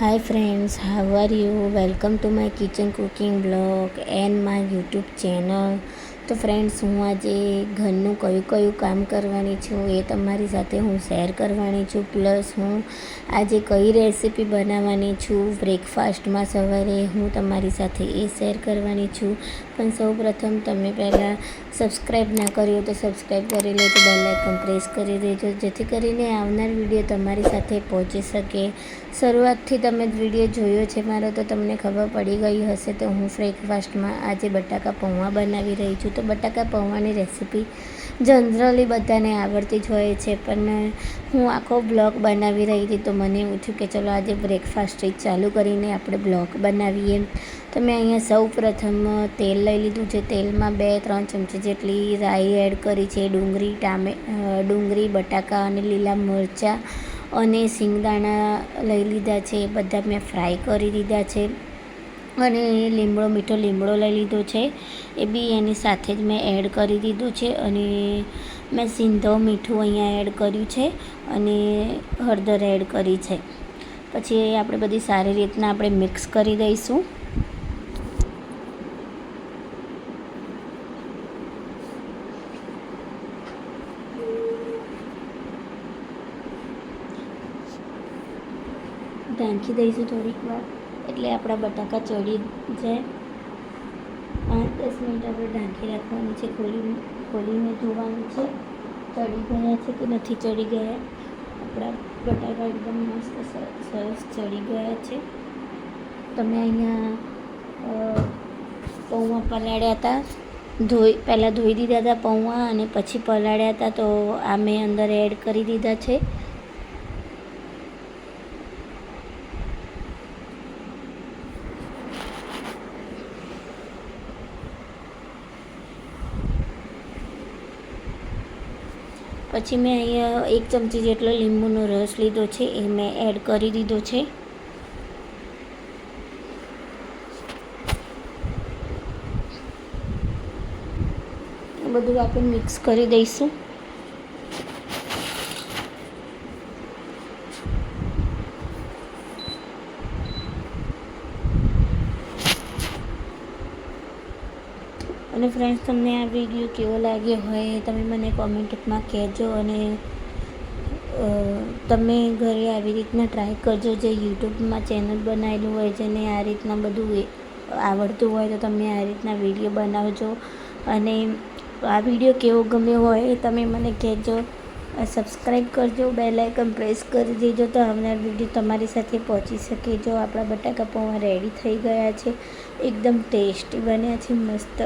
Hi friends, how are you? Welcome to my kitchen cooking blog and my YouTube channel. તો friends હું આજે ઘરનું કયું કયું કામ કરવાની છું એ તમારી સાથે હું શેર કરવાની છું. પ્લસ હું આજે કઈ રેસીપી બનાવવાની છું. બ્રેકફાસ્ટમાં સવારે હું તમારી સાથે એ શેર કરવાની છું. પણ સૌ પ્રથમ તમે પહેલાં સબસ્ક્રાઈબ ના કર્યું તો સબસ્ક્રાઈબ કરી લેજો. બેલ આઇકન પ્રેસ કરી દેજો. જેથી કરીને આવનાર વીડિયો તમારી સાથે પહોંચી શકે. શરૂઆતથી તમે વીડિયો જોયો છે મારો, તો તમને ખબર પડી ગઈ હશે તો હું બ્રેકફાસ્ટમાં આજે બટાકા પૌવા બનાવી રહી છું. તો બટાકા પૌવાની રેસીપી જનરલી બધાને આવડતી જ હોય છે, પણ હું આખો બ્લોગ બનાવી રહી હતી તો મને એવું થયું કે ચલો આજે બ્રેકફાસ્ટ ચાલુ કરીને આપણે બ્લોગ બનાવીએ. તો મેં અહીંયા સૌ પ્રથમ તેલ લઈ લીધું છે, તેલમાં બે ત્રણ ચમચી જેટલી રાઈ એડ કરી છે, ડુંગળી, ટામે ડુંગળી, બટાકા અને લીલા મરચાં અને સિંગદાણા લઈ લીધા છે, એ બધા મેં ફ્રાય કરી દીધા છે. અને લીમડો, મીઠો લીમડો લઈ લીધો છે. એ બી એની સાથે જ મેં એડ કરી દીધું છે અને મેં સિંધો મીઠું અહીંયા એડ કર્યું છે અને હળદર એડ કરી છે. પછી આપણે બધી સારી રીતના આપણે મિક્સ કરી દઈશું. ઢાંકી દઈશું થોડીક વાર. એટલે આપણા બટાકા ચડી જાય. પાંચ દસ મિનિટ આપણે ઢાંકી રાખવાની છે ખોલી ખોલીને જોવાનું છે. ચડી ગયા છે કે નથી ચડી ગયા? આપણા બટાકા એકદમ મસ્ત સરસ ચડી ગયા છે. તમે અહીંયા પૌવા પલાળ્યા હતા. ધોઈ, પહેલાં ધોઈ દીધા હતા પૌવા અને પછી પલાળ્યા હતા, તો આ મેં અંદર એડ કરી દીધા છે. પછી મેં અહીંયા એક ચમચી જેટલો લીંબુનો રસ લીધો છે, એ મેં એડ કરી દીધો છે. બધું આપણે મિક્સ કરી દઈશું. અને ફ્રેન્ડ્સ તમને આ વીડિયો કેવો લાગ્યો હોય તમે મને કોમેન્ટમાં કહેજો અને તમે ઘરે આવી રીતના ટ્રાય કરજો જે યુટ્યુબમાં ચેનલ બનાવેલું હોય જેને આ રીતના બધું આવડતું હોય તો તમે આ રીતના વીડિયો બનાવજો. અને આ વીડિયો કેવો ગમ્યો હોય તમે મને કહેજો. સબસ્ક્રાઈબ કરજો બેલ આઇકન પ્રેસ કરી દેજો તો હમણાં વીડિયો તમારી સાથે પહોંચી શકે. જો આપણા બટાકા પૌવા રેડી થઈ ગયા છે, એકદમ ટેસ્ટી બન્યા છે, મસ્ત.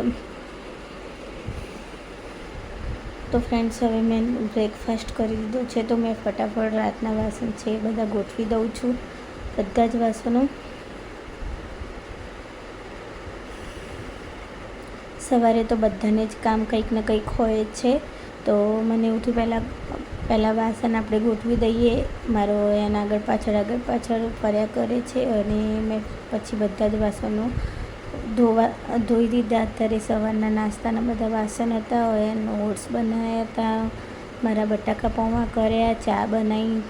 તો ફ્રેન્ડ્સ હવે મેં બ્રેકફાસ્ટ કરી દીધો છે, તો મેં ફટાફટ રાતના વાસણ છે એ બધા ગોઠવી દઉં છું, બધા જ વાસણો. સવારે તો બધાને જ કામ કંઈક ને કંઈક હોય છે, તો મને ઉઠી પહેલાં પહેલાં વાસણ આપણે ગોઠવી દઈએ, મારો એના આગળ પાછળ આગળ પાછળ ફર્યા કરે છે, અને મેં પછી બધા જ વાસણો ધોવા, ધોઈ દીધા અત્યારે સવારના નાસ્તાના બધા વાસણ હતા એનો ઓટ્સ બનાવ્યા હતા, મારા બટાકા પૌવા કર્યા, ચા બનાવી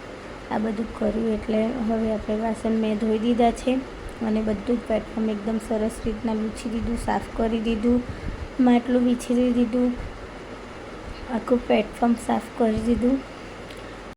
આ બધું કર્યું, એટલે હવે આપણે વાસણ મેં ધોઈ દીધા છે અને બધું જ પ્લેટફોર્મ એકદમ સરસ રીતના લૂછી દીધું, સાફ કરી દીધું, માટલું વીછી દીધું, આખું પ્લેટફોર્મ સાફ કરી દીધું.